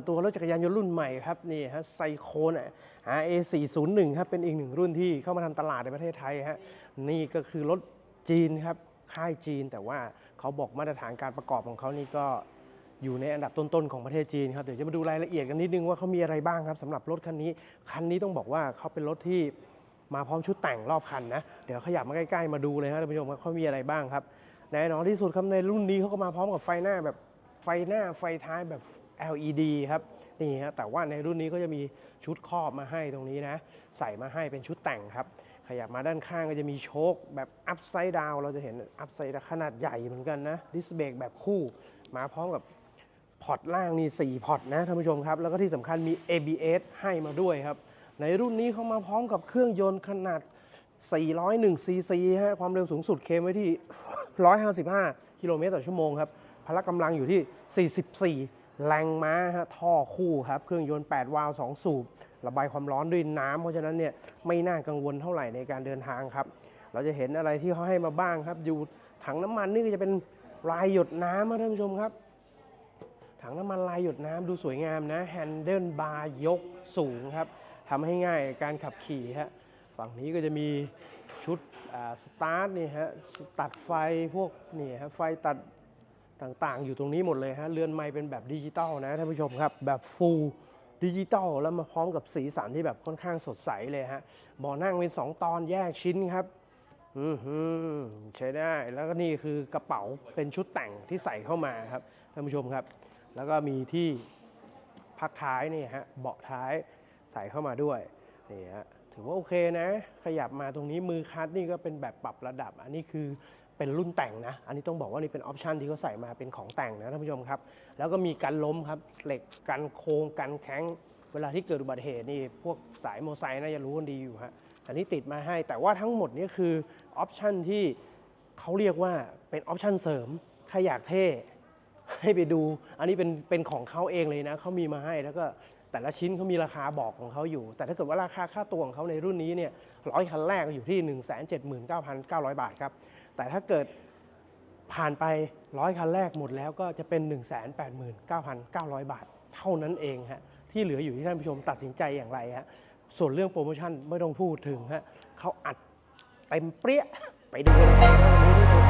ดตัวรถจักรยานยนต์รุ่นใหม่ครับนี่ฮะไซโคนอะ RA401 ครับเป็นอีกหนึ่งรุ่นที่เข้ามาทำตลาดในประเทศไทยฮะนี่ก็คือรถจีนครับค่ายจีน แต่ว่าเขาบอกมาตรฐานการประกอบของเขานี่ก็อยู่ในอันดับต้นๆของประเทศจีนครับเดี๋ยวจะมาดูรายละเอียดกันนิดนึงว่าเขามีอะไรบ้างครับสำหรับรถคันนี้คันนี้ต้องบอกว่าเขาเป็นรถที่มาพร้อมชุดแต่งรอบคันนะเดี๋ยวขยับมาใกล้ๆมาดูเลยครับท่านผู้ชมว่าเขามีอะไรบ้างครับแน่นอนที่สุดครับในรุ่นนี้เขาก็มาพร้อมกับไฟหน้าแบบไฟหน้าไฟท้ายแบบ LED ครับนี่ฮะแต่ว่าในรุ่นนี้ก็จะมีชุดครอบมาให้ตรงนี้นะ ใส่มาให้เป็นชุดแต่งครับ ขยับมาด้านข้างก็จะมีโชคแบบอัพไซด์ดาวเราจะเห็นอัพไซด์ขนาดใหญ่เหมือนกันนะดิสเบรกแบบคู่ มาพร้อมกับพอร์ตล่างนี่4พอร์ตนะท่านผู้ชมครับ แล้วก็ที่สำคัญมี ABS ให้มาด้วยครับ ในรุ่นนี้เขามาพร้อมกับเครื่องยนต์ขนาด 401 ซีซีฮะความเร็วสูงสุดเคมไว้ที่ 155 กิโลเมตรต่อชั่วโมงครับพละกำลังอยู่ที่ 44 แรงม้าฮะท่อคู่ครับเครื่องยนต์ 8 วาล์ว2สูบระบายความร้อนด้วยน้ำเพราะฉะนั้นเนี่ยไม่น่ากังวลเท่าไหร่ในการเดินทางครับ เราจะเห็นอะไรที่เขาให้มาบ้างครับ อยู่ถังน้ำมันนี่ก็จะเป็นลายหยดน้ำนะท่านผู้ชมครับ ถังน้ำมันลายหยดน้ำดูสวยงามนะแฮนเดิลบาร์ยกสูงครับทำให้ง่ายการขับขี่ฮะฝั่งนี้ก็จะมีชุดสตาร์ทนี่ฮะตัดไฟพวกนี่ฮะไฟตัด ต่างๆ อยู่ตรงนี้หมดเลยฮะเรือนไม้เป็นแบบดิจิตอลนะท่านผู้ชมครับ แบบฟูลดิจิตอลแล้วมาพร้อมกับสีสันที่แบบค่อนข้างสดใสเลยฮะเบาะนั่งเป็น 2 ตอนแยกชิ้นครับอือหือใช้ได้แล้วก็นี่คือกระเป๋าเป็นชุดแต่งที่ใส่เข้ามาครับท่านผู้ชมครับ แล้วก็มีที่พักท้ายนี่ฮะเบาะท้ายใส่เข้ามาด้วยนี่ฮะ ถือว่าโอเคนะ ขยับมาตรงนี้มือคัดนี่ก็เป็นแบบปรับระดับ อันนี้คือเป็นรุ่นแต่งนะ อันนี้ต้องบอกว่านี่เป็นออปชันที่เขาใส่มาเป็นของแต่งนะท่านผู้ชมครับ แล้วก็มีกันล้มครับ เหล็กกันโค้งกันแข็ง เวลาที่เกิดอุบัติเหตุนี่พวกสายโมไซค์น่าจะรู้กันดีอยู่ฮะ อันนี้ติดมาให้ แต่ว่าทั้งหมดนี้คือออปชันที่เขาเรียกว่าเป็นออปชันเสริม ถ้าอยากเท่ให้ไปดู อันนี้เป็นเป็นของเขาเองเลยนะเขามีมาให้แล้วก็ แต่ละชิ้นเขามีราคาบอกของเขาอยู่ แต่ถ้าเกิดว่าราคาค่าตัวของเขาในรุ่นนี้เนี่ยร้อยคันแรกอยู่ที่ 179,900 บาทครับ แต่ถ้าเกิดผ่านไปร้อยคันแรกหมดแล้วก็จะเป็น 189,900 บาท เท่านั้นเองฮะที่เหลืออยู่ที่ท่านผู้ชมตัดสินใจอย่างไรฮะส่วนเรื่องโปรโมชั่นไม่ต้องพูดถึงฮะเขาอัดเต็มเปรี้ยไปดูกันเลยครับ